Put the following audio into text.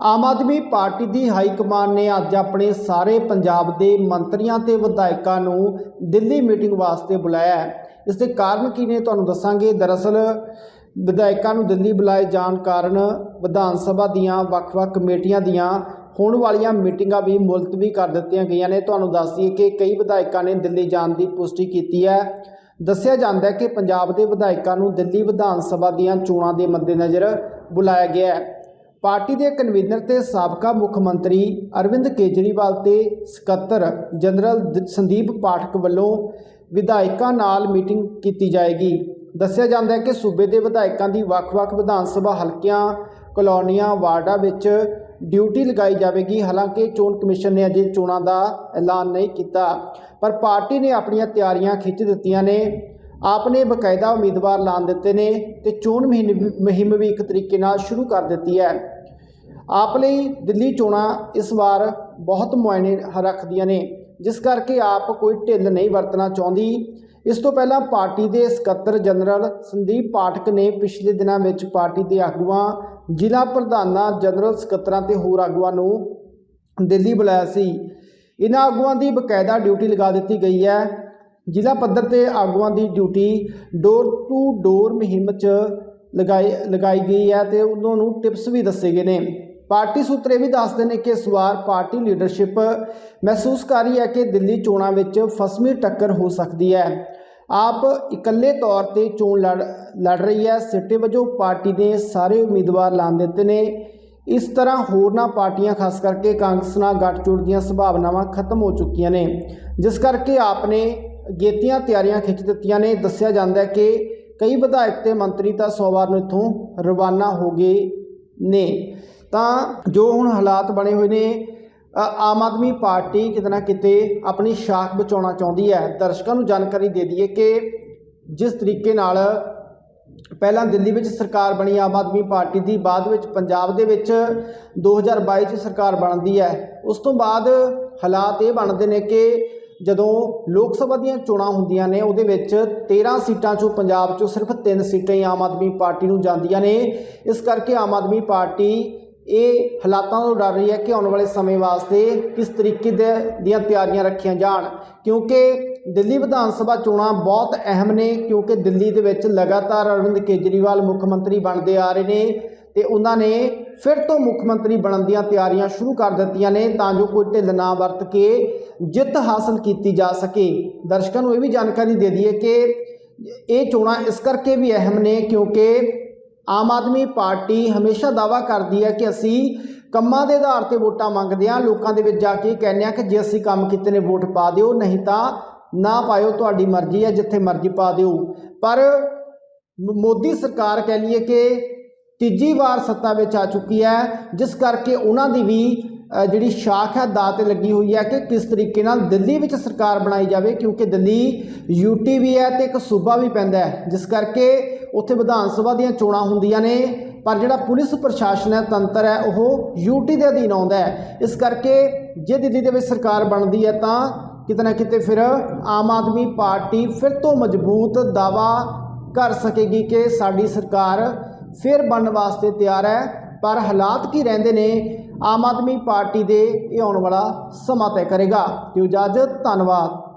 Aam Aadmi party ਦੀ high command ਨੇ ਅੱਜ ਆਪਣੇ ਸਾਰੇ ਪੰਜਾਬ ਦੇ ਮੰਤਰੀਆਂ ਤੇ ਵਿਧਾਇਕਾਂ ਨੂੰ ਦਿੱਲੀ ਮੀਟਿੰਗ ਵਾਸਤੇ ਬੁਲਾਇਆ ਹੈ। ਇਸ ਦੇ ਕਾਰਨ ਕੀ ਨੇ ਤੁਹਾਨੂੰ ਦੱਸਾਂਗੇ। ਦਰਅਸਲ, ਵਿਧਾਇਕਾਂ ਨੂੰ ਦਿੱਲੀ ਬੁਲਾਏ ਜਾਣ ਕਾਰਨ ਵਿਧਾਨ ਸਭਾ ਦੀਆਂ ਵੱਖ-ਵੱਖ ਕਮੇਟੀਆਂ ਦੀਆਂ ਹੋਣ ਵਾਲੀਆਂ ਮੀਟਿੰਗਾਂ ਵੀ ਮੁਲਤਵੀ ਕਰ ਦਿੱਤੀਆਂ ਗਈਆਂ ਨੇ। ਤੁਹਾਨੂੰ ਦੱਸ ਦਈਏ ਕਿ ਕਈ ਵਿਧਾਇਕਾਂ ਨੇ ਦਿੱਲੀ ਜਾਣ ਦੀ ਪੁਸ਼ਟੀ ਕੀਤੀ ਹੈ। ਦੱਸਿਆ ਜਾਂਦਾ ਹੈ ਕਿ ਪੰਜਾਬ ਦੇ ਵਿਧਾਇਕਾਂ ਨੂੰ ਦਿੱਲੀ ਵਿਧਾਨ ਸਭਾ ਦੀਆਂ ਚੋਣਾਂ ਦੇ ਮੱਦੇਨਜ਼ਰ ਬੁਲਾਇਆ ਗਿਆ ਹੈ। ਪਾਰਟੀ ਦੇ ਕਨਵੀਨਰ ਤੇ ਸਾਬਕਾ ਮੁੱਖ ਮੰਤਰੀ ਅਰਵਿੰਦ ਕੇਜਰੀਵਾਲ ਤੇ ਸਕੱਤਰ ਜਨਰਲ ਦ- ਸੰਦੀਪ ਪਾਠਕ ਵੱਲੋਂ ਵਿਧਾਇਕਾਂ ਨਾਲ ਮੀਟਿੰਗ ਕੀਤੀ ਜਾਏਗੀ। ਦੱਸਿਆ ਜਾਂਦਾ ਹੈ ਕਿ ਸੂਬੇ ਦੇ ਵਿਧਾਇਕਾਂ ਦੀ ਵੱਖ-ਵੱਖ ਵਿਧਾਨ ਸਭਾ ਹਲਕਿਆਂ, ਕਲੋਨੀਆਂ, ਵਾਰਡਾਂ ਵਿੱਚ ਡਿਊਟੀ ਲਗਾਈ ਜਾਵੇਗੀ। ਹਾਲਾਂਕਿ ਚੋਣ ਕਮਿਸ਼ਨ ਨੇ ਅਜੇ ਚੋਣਾਂ ਦਾ ਐਲਾਨ ਨਹੀਂ ਕੀਤਾ, ਪਰ ਪਾਰਟੀ ਨੇ ਆਪਣੀਆਂ ਤਿਆਰੀਆਂ ਖਿੱਚ ਦਿੱਤੀਆਂ ਨੇ। ਆਪ ਨੇ ਬਕਾਇਦਾ ਉਮੀਦਵਾਰ ਲਾਣ ਦਿੱਤੇ ਨੇ ਤੇ ਚੋਣ ਮਹੀਨ- ਮੁਹਿੰਮ ਵੀ ਇੱਕ ਤਰੀਕੇ ਨਾਲ ਸ਼ੁਰੂ ਕਰ ਦਿੱਤੀ ਹੈ। ਆਪ ਲਈ ਦਿੱਲੀ ਚੋਣਾਂ ਇਸ ਵਾਰ ਬਹੁਤ ਮੁਆਇਨੇ ਰੱਖਦੀਆਂ ਨੇ, ਜਿਸ ਕਰਕੇ ਆਪ ਕੋਈ ਢਿੱਲ ਨਹੀਂ ਵਰਤਣਾ ਚਾਹੁੰਦੀ। ਇਸ ਤੋਂ ਪਹਿਲਾਂ ਪਾਰਟੀ ਦੇ ਸਕੱਤਰ ਜਨਰਲ ਸੰਦੀਪ ਪਾਠਕ ਨੇ ਪਿਛਲੇ ਦਿਨਾਂ ਵਿੱਚ ਪਾਰਟੀ ਦੇ ਆਗੂਆਂ, ਜ਼ਿਲ੍ਹਾ ਪ੍ਰਧਾਨਾਂ, ਜਨਰਲ ਸਕੱਤਰਾਂ ਤੇ ਹੋਰ ਆਗੂਆਂ ਨੂੰ ਦਿੱਲੀ ਬੁਲਾਇਆ ਸੀ। ਇਹਨਾਂ ਆਗੂਆਂ ਦੀ ਬਕਾਇਦਾ ਡਿਊਟੀ ਲਗਾ ਦਿੱਤੀ ਗਈ ਹੈ। ਜ਼ਿਲ੍ਹਾ ਪੱਧਰ ਤੇ ਆਗੂਆਂ ਦੀ ਡਿਊਟੀ ਡੋਰ ਟੂ ਡੋਰ ਮੁਹਿੰਮ 'ਚ ਲਗਾਈ ਲਗਾਈ ਗਈ ਹੈ ਤੇ ਉਹਨਾਂ ਨੂੰ ਟਿਪਸ ਵੀ ਦੱਸੇ ਗਏ ਨੇ। ਪਾਰਟੀ ਸੂਤਰ ਇਹ ਵੀ ਦੱਸਦੇ ਨੇ ਕਿ ਇਸ ਵਾਰ ਪਾਰਟੀ ਲੀਡਰਸ਼ਿਪ ਮਹਿਸੂਸ ਕਰ ਰਹੀ ਹੈ ਕਿ ਦਿੱਲੀ ਚੋਣਾਂ ਵਿੱਚ ਫਸਮੀ ਟੱਕਰ ਹੋ ਸਕਦੀ ਹੈ। ਆਪ ਇਕੱਲੇ ਤੌਰ ਤੇ ਚੋਣ ਲੜ ਲੜ ਰਹੀ ਹੈ। ਸਿੱਟੇ ਵਜੋਂ ਪਾਰਟੀ ਦੇ ਸਾਰੇ ਉਮੀਦਵਾਰ ਲਾਣ ਦਿੱਤੇ ਨੇ। ਇਸ ਤਰ੍ਹਾਂ ਹੋਰਨਾਂ ਪਾਰਟੀਆਂ, ਖਾਸ ਕਰਕੇ ਕਾਂਗਰਸ ਨਾਲ ਗੱਠਜੋੜ ਦੀਆਂ ਸੰਭਾਵਨਾਵਾਂ ਖਤਮ ਹੋ ਚੁੱਕੀਆਂ ਨੇ। ਜਿਸ ਕਰਕੇ ਆਪ ਨੇ ਅਗੇਤੀਆਂ ਤਿਆਰੀਆਂ ਖਿੱਚ ਦਿੱਤੀਆਂ ਨੇ। ਦੱਸਿਆ ਜਾਂਦਾ ਹੈ ਕਿ ਕਈ ਵਿਧਾਇਕ ਤੇ ਮੰਤਰੀ ਤਾਂ ਸੋਮਵਾਰ ਨੂੰ ਇੱਥੋਂ ਰਵਾਨਾ ਹੋ ਗਏ ਨੇ। ਤਾਂ ਜੋ ਹੁਣ ਹਾਲਾਤ ਬਣੇ ਹੋਏ ਨੇ ਆਮ ਆਦਮੀ ਪਾਰਟੀ ਕਿਤੇ ਨਾ ਕਿਤੇ ਆਪਣੀ ਸ਼ਾਖ ਬਚਾਉਣਾ ਚਾਹੁੰਦੀ ਹੈ। ਦਰਸ਼ਕਾਂ ਨੂੰ ਜਾਣਕਾਰੀ ਦੇ ਦਈਏ ਕਿ ਜਿਸ ਤਰੀਕੇ ਨਾਲ ਪਹਿਲਾਂ ਦਿੱਲੀ ਵਿੱਚ ਸਰਕਾਰ ਬਣੀ ਆਮ ਆਦਮੀ ਪਾਰਟੀ ਦੀ, ਬਾਅਦ ਵਿੱਚ ਪੰਜਾਬ ਦੇ ਵਿੱਚ 2022 ਚ ਸਰਕਾਰ ਬਣਦੀ ਹੈ। ਉਸ ਤੋਂ ਬਾਅਦ ਹਾਲਾਤ ਇਹ ਬਣਦੇ ਨੇ ਕਿ ਜਦੋਂ ਲੋਕ ਸਭਾ ਦੀਆਂ ਚੋਣਾਂ ਹੁੰਦੀਆਂ ਨੇ, ਉਹਦੇ ਵਿੱਚ 13 ਸੀਟਾਂ ਚੋਂ ਪੰਜਾਬ ਚੋਂ ਸਿਰਫ 3 ਸੀਟਾਂ ਹੀ ਆਮ ਆਦਮੀ ਪਾਰਟੀ ਨੂੰ ਜਾਂਦੀਆਂ ਨੇ। ਇਸ ਕਰਕੇ ਆਮ ਆਦਮੀ ਪਾਰਟੀ ਇਹ ਹਾਲਾਤਾਂ ਤੋਂ ਡਰ ਰਹੀ ਹੈ ਕਿ ਆਉਣ ਵਾਲੇ ਸਮੇਂ ਵਾਸਤੇ ਕਿਸ ਤਰੀਕੇ ਦੇ ਦੀਆਂ ਤਿਆਰੀਆਂ ਰੱਖੀਆਂ ਜਾਣ, ਕਿਉਂਕਿ ਦਿੱਲੀ ਵਿਧਾਨ ਸਭਾ ਚੋਣਾਂ ਬਹੁਤ ਅਹਿਮ ਨੇ, ਕਿਉਂਕਿ ਦਿੱਲੀ ਦੇ ਵਿੱਚ ਲਗਾਤਾਰ ਅਰਵਿੰਦ ਕੇਜਰੀਵਾਲ ਮੁੱਖ ਮੰਤਰੀ ਬਣਦੇ ਆ ਰਹੇ ਨੇ ਤੇ ਉਹਨਾਂ ਨੇ ਫਿਰ ਤੋਂ ਮੁੱਖ ਮੰਤਰੀ ਬਣਨ ਦੀਆਂ ਤਿਆਰੀਆਂ ਸ਼ੁਰੂ ਕਰ ਦਿੱਤੀਆਂ ਨੇ ਤਾਂ ਜੋ ਕੋਈ ਢਿੱਲ ਨਾ ਵਰਤ ਕੇ ਜਿੱਤ ਹਾਸਲ ਕੀਤੀ ਜਾ ਸਕੇ। ਦਰਸ਼ਕਾਂ ਨੂੰ ਇਹ ਵੀ ਜਾਣਕਾਰੀ ਦੇ ਦਈਏ ਕਿ ਇਹ ਚੋਣਾਂ ਇਸ ਕਰਕੇ ਵੀ ਅਹਿਮ ਨੇ ਕਿਉਂਕਿ ਆਮ ਆਦਮੀ ਪਾਰਟੀ ਹਮੇਸ਼ਾ ਦਾਵਾ ਕਰਦੀ ਹੈ ਕਿ ਅਸੀਂ ਕੰਮਾਂ ਦੇ ਆਧਾਰ ਤੇ ਵੋਟਾਂ ਮੰਗਦੇ ਹਾਂ, ਲੋਕਾਂ ਦੇ ਵਿੱਚ ਜਾ ਕੇ ਕਹਿੰਦੇ ਹਾਂ ਕਿ ਜੇ ਅਸੀਂ ਕੰਮ ਕੀਤੇ ਨੇ ਵੋਟ ਪਾ ਦਿਓ, ਨਹੀਂ ਤਾਂ ਨਾ ਪਾਇਓ, ਤੁਹਾਡੀ ਮਰਜ਼ੀ ਹੈ, ਜਿੱਥੇ ਮਰਜ਼ੀ ਪਾ ਦਿਓ। ਪਰ ਮੋਦੀ ਸਰਕਾਰ ਕਹਿ ਲਈਏ ਕਿ ਤੀਜੀ ਵਾਰ ਸੱਤਾ ਵਿੱਚ ਆ ਚੁੱਕੀ ਹੈ, ਜਿਸ ਕਰਕੇ ਉਹਨਾਂ ਦੀ ਵੀ ਜਿਹੜੀ ਸ਼ਾਖ ਹੈ ਦਾ ਤੇ ਲੱਗੀ ਹੋਈ ਹੈ ਕਿ ਕਿਸ ਤਰੀਕੇ ਨਾਲ ਦਿੱਲੀ ਵਿੱਚ ਸਰਕਾਰ ਬਣਾਈ ਜਾਵੇ, ਕਿਉਂਕਿ ਦਿੱਲੀ ਯੂਟੀ ਵੀ ਹੈ ਤੇ ਇੱਕ ਸੂਬਾ ਵੀ ਪੈਂਦਾ ਹੈ, ਜਿਸ ਕਰਕੇ ਉੱਥੇ ਵਿਧਾਨ ਸਭਾ ਦੀਆਂ ਚੋਣਾਂ ਹੁੰਦੀਆਂ ਨੇ, ਪਰ ਜਿਹੜਾ ਪੁਲਿਸ ਪ੍ਰਸ਼ਾਸਨ ਹੈ, ਤੰਤਰ ਹੈ, ਉਹ ਯੂਟੀ ਦੇ ਅਧੀਨ ਆਉਂਦਾ ਹੈ। ਇਸ ਕਰਕੇ ਜੇ ਦਿੱਲੀ ਦੇ ਵਿੱਚ ਸਰਕਾਰ ਬਣਦੀ ਹੈ, ਤਾਂ ਕਿਤੇ ਨਾ ਕਿਤੇ ਫਿਰ ਆਮ ਆਦਮੀ ਪਾਰਟੀ ਫਿਰ ਤੋਂ ਮਜ਼ਬੂਤ ਦਾਵਾ ਕਰ ਸਕੇਗੀ ਕਿ ਸਾਡੀ ਸਰਕਾਰ ਫਿਰ ਬਣਨ ਵਾਸਤੇ ਤਿਆਰ ਹੈ। ਪਰ ਹਾਲਾਤ ਕੀ ਰਹਿੰਦੇ ਨੇ, ਆਮ ਆਦਮੀ ਪਾਰਟੀ ਦੇ ਇਹ ਆਉਣ ਵਾਲਾ ਸਮਾਂ ਤੈਅ ਕਰੇਗਾ। ਤੇ ਇਜਾਜ਼ਤ ਧੰਨਵਾਦ।